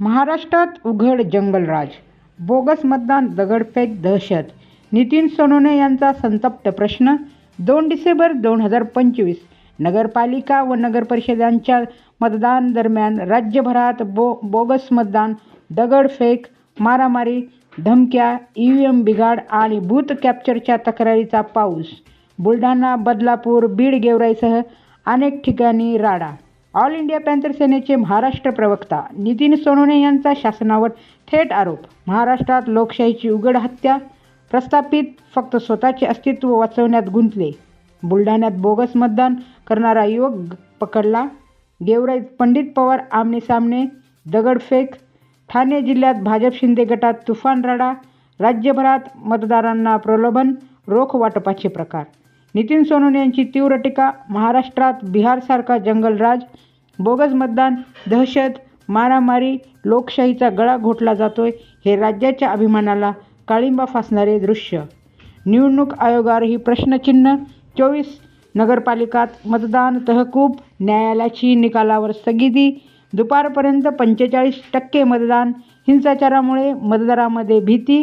महाराष्ट्रात उघड जंगलराज बोगस मतदान दगडफेक दहशत नितीन सोनोने यांचा संतप्त प्रश्न दोन डिसेंबर दोन हजार पंचवीस नगरपालिका व नगरपरिषदांच्या मतदान दरम्यान राज्यभरात बो बोगस मतदान दगडफेक मारामारी धमक्या ई व्ही एम बिघाड आणि बूथ कॅप्चरच्या तक्रारीचा पाऊस बुलढाणा बदलापूर बीड गेवराईसह अनेक ठिकाणी राडा ऑल इंडिया पॅन्थर सेनेचे महाराष्ट्र प्रवक्ता नितीन सोनोने यांचा शासनावर थेट आरोप महाराष्ट्रात लोकशाहीची उघड हत्या प्रस्थापित फक्त स्वतःचे अस्तित्व वाचवण्यात गुंतले बुलढाण्यात बोगस मतदान करणारा युवक पकडला गेवराईत पंडित पवार आमनेसामने दगडफेक ठाणे जिल्ह्यात भाजप शिंदे गटात तुफान राडा राज्यभरात मतदारांना प्रलोभन रोख वाटपाचे प्रकार नितीन सोनवणे यांची तीव्र टीका महाराष्ट्रात बिहारसारखा जंगलराज बोगस मतदान दहशत मारामारी लोकशाहीचा गळा घोटला जातोय हे राज्याच्या अभिमानाला काळिंबा फासणारे दृश्य. निवडणूक आयोगावरही प्रश्नचिन्ह चोवीस नगरपालिकात मतदान तहकूब न्यायालयाची निकालावर स्थगिती दुपारपर्यंत पंचेचाळीस टक्के मतदान हिंसाचारामुळे मतदारामध्ये भीती